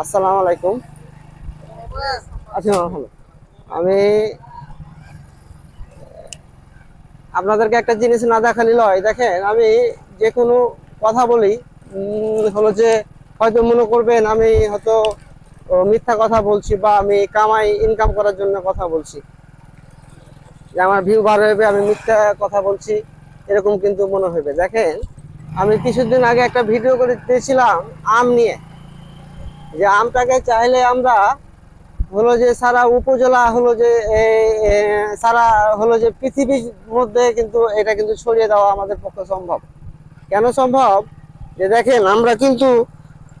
আসসালামু আলাইকুম। আচ্ছা আমি, আপনাদেরকে একটা জিনিস না দেখালি লয়। দেখেন, আমি যে কোনো কথা বলি হলো যে, হয়তো মনে করবেন আমি হয়তো মিথ্যা কথা বলছি বা আমি কামাই ইনকাম করার জন্য কথা বলছি। যে আমার ভিউ বার হবে আমি মিথ্যা কথা বলছি, এরকম কিন্তু মনে হবে দেখেন, আমি কিছুদিন আগে একটা ভিডিও করে দিয়েছিলাম, আম নিয়ে। যে আমটাকে চাইলে আমরা হলো যে সারা উপজেলা হলো যে সারা হলো যে পৃথিবীর মধ্যে কিন্তু এটা কিন্তু ছড়িয়ে দেওয়া আমাদের পক্ষে সম্ভব। কেন সম্ভব? যে দেখেন, আমরা কিন্তু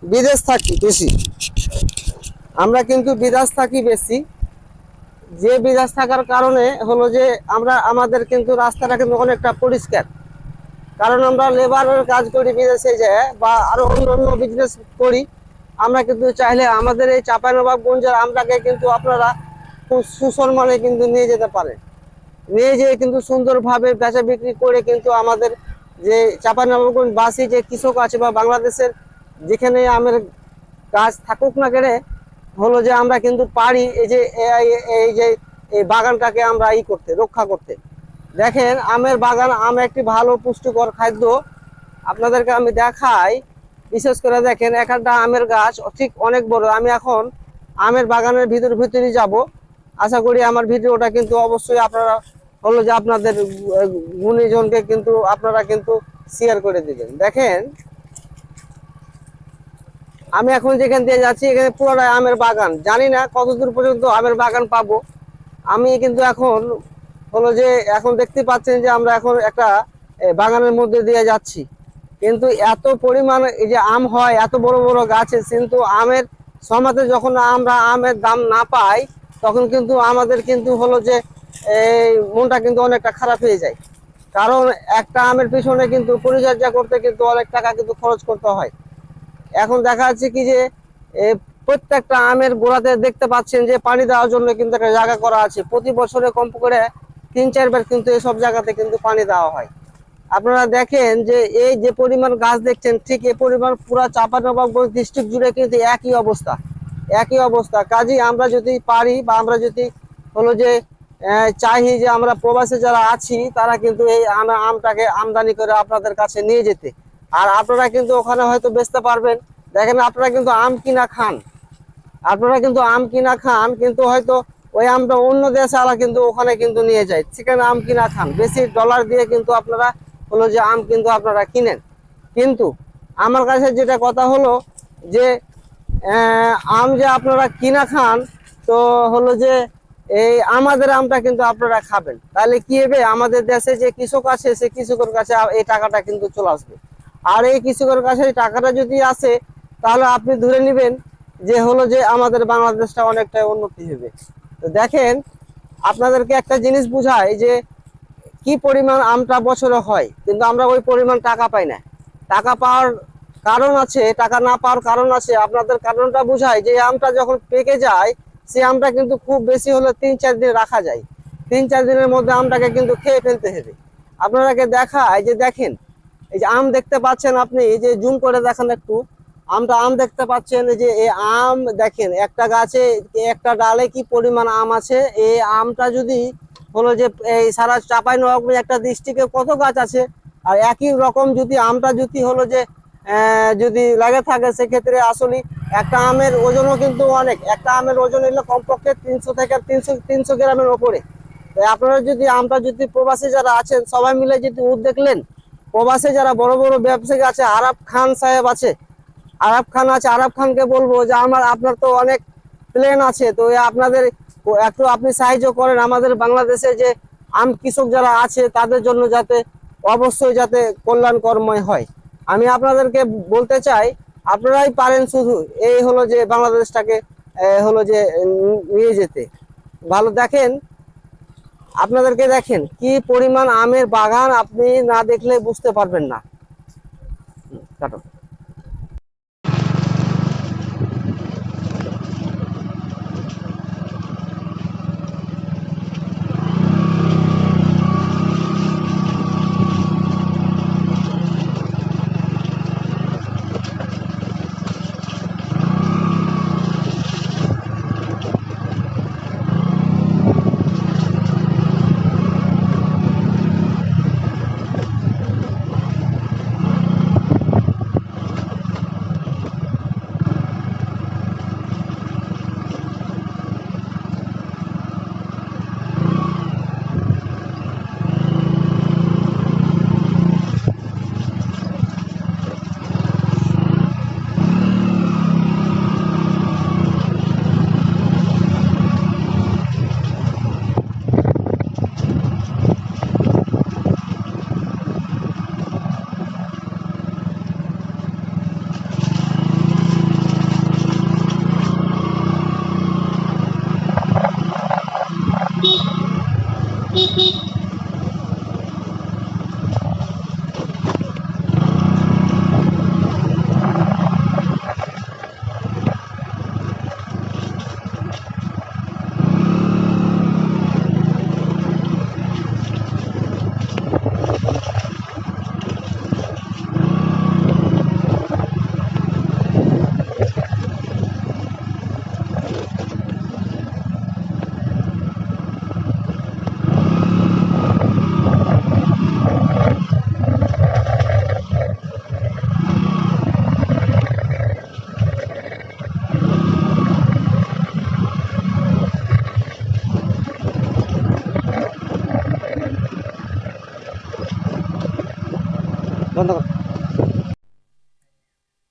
বিদেশ থাকি বেশি। আমরা কিন্তু বিদেশ থাকি বেশি। যে বিদেশ থাকার কারণে হলো যে আমরা, আমাদের কিন্তু রাস্তাটা কিন্তু অনেকটা পরিষ্কার। কারণ আমরা লেবারের কাজ করি বিদেশে যে, বা আরও অন্য অন্য বিজনেস করি। আমরা কিন্তু চাইলে আমাদের এই চাঁপাইনবাবগঞ্জের আমটাকে কিন্তু আপনারা সুসম্মানে কিন্তু নিয়ে যেতে পারেন নিয়ে যেয়ে কিন্তু সুন্দরভাবে বেচা বিক্রি করে কিন্তু আমাদের যে চাঁপাইনবাবগঞ্জ বাসী যে কৃষক আছে বা বাংলাদেশের যেখানে আমের গাছ থাকুক না কেড়ে, হলো যে আমরা কিন্তু পারি এই যে এই যে এই বাগানটাকে আমরা ই করতে, রক্ষা করতে। দেখেন, আমের বাগান, আম একটি ভালো পুষ্টিকর খাদ্য। আপনাদেরকে আমি দেখাই বিশেষ করে দেখেন একটা আমের গাছ, ঠিক অনেক বড়। আমি এখন আমের বাগানের ভিতর ভিতরে যাব। আশা করি আমার ভিডিওটা কিন্তু অবশ্যই আপনারা হলো যে আপনাদের গুণীজনকে কিন্তু আপনারা কিন্তু শেয়ার করে দিবেন। দেখেন, আমি এখন যেখান দিয়ে যাচ্ছি, এখানে পুরোটাই আমের বাগান। জানি না কতদূর পর্যন্ত আমের বাগান পাবো। আমি কিন্তু এখন হলো যে, এখন দেখতে পাচ্ছেন যে আমরা এখন একটা বাগানের মধ্যে দিয়ে যাচ্ছি। কিন্তু এত পরিমাণ এই যে আম হয়, এত বড় বড় গাছে, কিন্তু আমের সমাতে যখন আমরা আমের দাম না পাই, তখন কিন্তু আমাদের কিন্তু হলো যে, এই মনটা কিন্তু অনেকটা খারাপ হয়ে যায়। কারণ একটা আমের পিছনে কিন্তু পরিচর্যা করতে কিন্তু অনেক টাকা কিন্তু খরচ করতে হয়। এখন দেখা যাচ্ছে কি যে প্রত্যেকটা আমের গোড়াতে দেখতে পাচ্ছেন যে পানি দেওয়ার জন্য কিন্তু একটা জায়গা করা আছে। প্রতি বছরে কম করে তিন চারবার কিন্তু এসব জায়গাতে কিন্তু পানি দেওয়া হয়। আপনারা দেখেন যে এই যে পরিমাণ গাছ দেখছেন, ঠিক এ পরিমাণ পুরা চাঁপানবাবগঞ্জ ডিস্ট্রিক্ট জুড়ে কিন্তু একই অবস্থা একই অবস্থা। কাজেই আমরা যদি পারি বা আমরা যদি হলো যে চাই যে আমরা প্রবাসে যারা আছি, তারা কিন্তু এই আম- আমটাকে আমদানি করে আপনাদের কাছে নিয়ে যেতে। আর আপনারা কিন্তু ওখানে হয়তো বেচতে পারবেন। দেখেন আপনারা কিন্তু আম কিনা খান। আপনারা কিন্তু আম কিনা খান, কিন্তু হয়তো ওই আমটা অন্য দেশে আলা কিন্তু ওখানে কিন্তু নিয়ে যায়। সেখানে আম কিনা খান। বেশি ডলার দিয়ে কিন্তু আপনারা হলো যে আম কিন্তু আপনারা কিনেন। কিন্তু আমার কাছে যেটা কথা হলো যে আম যে আপনারা কিনা খান, তো হলো যে এই আমাদের আমটা কিন্তু আপনারা খাবেন। তাহলে কি হবে? আমাদের দেশে যে কৃষক আছে, সে কৃষকের কাছে এই টাকাটা কিন্তু চলে আসবে। আর এই কৃষকের কাছে টাকাটা যদি আসে, তাহলে আপনি ধরে নেবেন যে হলো যে আমাদের বাংলাদেশটা অনেকটাই উন্নতি হবে। তো দেখেন, আপনাদেরকে একটা জিনিস বুঝাই যে কি পরিমাণ আমটা বছরে হয়, কিন্তু আমরা ওই পরিমাণ টাকা পাই না। টাকা পাওয়ার কারণ আছে, টাকা না পাওয়ার কারণ আছে, আপনাদের কারণটা বুঝায় যে আমটা যখন পেকে যায়, সে আমটা কিন্তু খুব বেশি হলে তিন চার দিন রাখা যায়। তিন চার দিনের মধ্যে আমটাকে কিন্তু খেয়ে ফেলতে হবে। আপনারাকে দেখায় যে দেখেন, এই যে আম দেখতে পাচ্ছেন আপনি, এই যে জুম করে দেখেন একটু। আমটা আম দেখতে পাচ্ছেন যে এই আম দেখেন, একটা গাছে, একটা ডালে কি পরিমাণ আম আছে? এই আমটা যদি হলো যে, এই সারা চাপাই নবাবগঞ্জ একটা ডিস্ট্রিক্টে কত গাছ আছে? আর একই রকম যদি আমটা যদি হলো যে যদি লাগে থাকে, সেক্ষেত্রে আসলে একটা আমের ওজনও কিন্তু অনেক। একটা আমের ওজন হলো কমপক্ষে তিনশো থেকে তিনশো তিনশো গ্রামের ওপরে। তো আপনারা যদি আমটা যদি প্রবাসী যারা আছেন, সবাই মিলে যদি উদ্যোগ নেন প্রবাসে যারা বড় বড় ব্যবসায়ী আছে আরাব খান সাহেব আছে। আরাব খান আছে আরাব খানকে বলব যে, আমার, আপনার তো অনেক প্লেন আছে। তো আপনাদের একটু আপনি সাহায্য করেন আমাদের বাংলাদেশে যে আম কৃষক যারা আছে, তাদের জন্য যাতে অবশ্যই যাতে কল্যাণকরময় হয়। আমি আপনাদেরকে বলতে চাই, আপনারাই পারেন শুধু, এই হলো যে বাংলাদেশটাকে হলো যে নিয়ে যেতে। ভালো দেখেন, আপনাদেরকে দেখেন, কি পরিমাণ আমের বাগান আপনি না দেখলে বুঝতে পারবেন না। কাটো।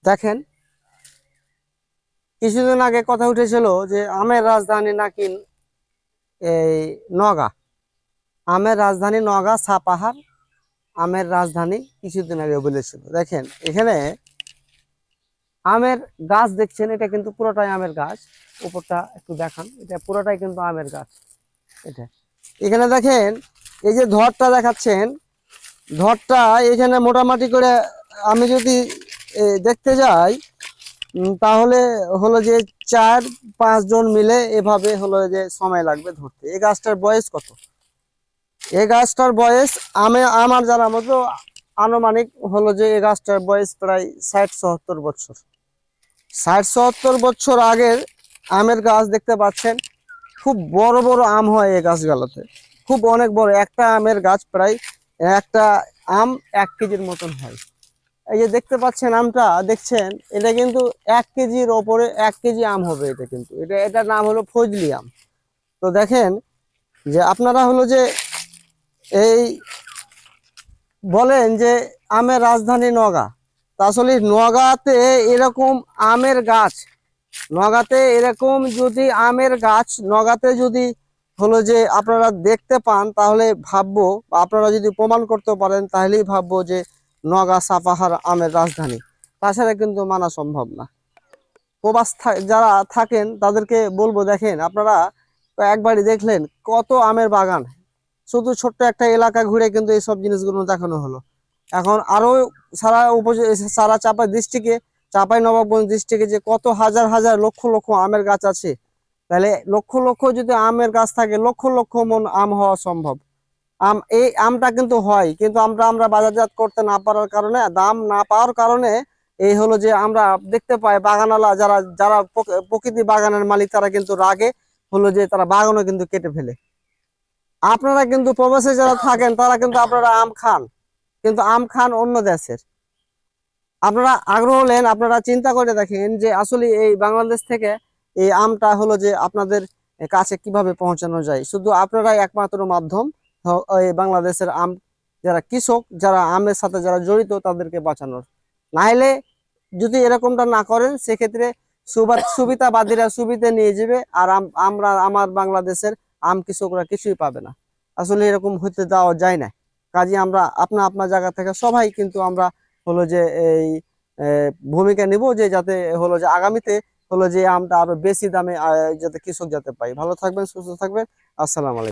দেখেন, কিছুদিন আগে কথা উঠেছিল যে আমের রাজধানী নাকি এই নগা। আমের রাজধানী নগা সাপাহার আমের রাজধানী কিছুদিন আগে বলেছিল। দেখেন, এখানে আমের গাছ দেখছেন, এটা কিন্তু পুরোটাই আমের গাছ। উপরটা একটু দেখান, এটা পুরোটাই কিন্তু আমের গাছ। এটা। এখানে দেখেন, এই যে ধরটা দেখাচ্ছেন ধরটা এখানে মোটামুটি করে আমি যদি এ, দেখতে যাই তাহলে হলো যে চার পাঁচজন মিলে এভাবে হলো যে সময় লাগবে ধরতে। এই গাছটার বয়স কত? এই গাছটার বয়স আমি আমার জানার মতো আনুমানিক হলো যে এই গাছটার বয়স প্রায় ষাট সত্তর বছর। ষাট সত্তর বছর আগের আমের গাছ দেখতে পাচ্ছেন খুব বড় বড় আম হয় এই গাছগুলোতে। খুব অনেক বড় একটা আমের গাছ প্রায় একটা আম এক কেজির মতন হয়। এই যে দেখতে পাচ্ছেন আমটা, দেখছেন? এটা কিন্তু এক কেজির ওপরে এক কেজি আম হবে এটা কিন্তু। এটা, এটার নাম হলো ফজলি আম। তো দেখেন যে আপনারা হলো যে এই বলেন যে আমের রাজধানী নগা তা আসলে নগাতে এরকম আমের গাছ নগাতে এরকম যদি আমের গাছ নগাতে যদি হলো যে আপনারা দেখতে পান, তাহলে ভাববো, বা আপনারা যদি প্রমাণ করতে পারেন, তাহলেই ভাববো যে নগা সাপাহার আমের রাজধানী। তাছাড়া কিন্তু মানা সম্ভব না। প্রবাস যারা থাকেন, তাদেরকে বলব, দেখেন, আপনারা একবারই দেখলেন কত আমের বাগান। শুধু ছোট্ট একটা এলাকা ঘুরে কিন্তু এইসব জিনিসগুলো দেখানো হলো। এখন আরও সারা উপজ, সারা চাপাই ডিস্ট্রিক্টে চাপাই নবাবগঞ্জ ডিস্ট্রিক্টে যে কত হাজার হাজার লক্ষ লক্ষ আমের গাছ আছে তাহলে লক্ষ লক্ষ যদি আমের গাছ থাকে, লক্ষ লক্ষ মন আম হওয়া সম্ভব। আম, এই আমটা কিন্তু হয়, কিন্তু আমরা আমরা বাজারজাত করতে না পারার কারণে, দাম না পাওয়ার কারণে এই হলো যে আমরা দেখতে পাই বাগানওয়ালা যারা যারা প্রকৃতি বাগানের মালিক, তারা কিন্তু রাগে হলো যে তারা বাগানও কিন্তু কেটে ফেলে। আপনারা কিন্তু প্রবাসে যারা থাকেন, তারা কিন্তু আপনারা আম খান, কিন্তু আম খান অন্য দেশের। আপনারা আগ্রহ হলেন আপনারা চিন্তা করে দেখেন যে আসলে এই বাংলাদেশ থেকে এই আমটা হলো যে আপনাদের কাছে কীভাবে পৌঁছানো যায়? শুধু আপনারাই একমাত্র মাধ্যম বাংলাদেশের আম, যারা কৃষক, যারা আমের সাথে যারা জড়িত, তাদেরকে বাঁচানোর। নাইলে যদি এরকমটা না করেন, সেক্ষেত্রে সুবা- সুবিধাবাদীরা সুবিধা নিয়ে যাবে আর আম- আমরা, আমার বাংলাদেশের আম কৃষকরা কিছুই পাবে না। আসলে এরকম হতে দেওয়া যায় না। কাজে আমরা আপনা আপনার জায়গা থেকে সবাই কিন্তু আমরা হলো যে এই ভূমিকা নিব যে যাতে হলো যে আগামীতে হলো যে আমটা আরও বেশি দামে যাতে কৃষক যাতে পাই ভালো থাকবেন, সুস্থ থাকবেন। আসসালাম আলাইকুম।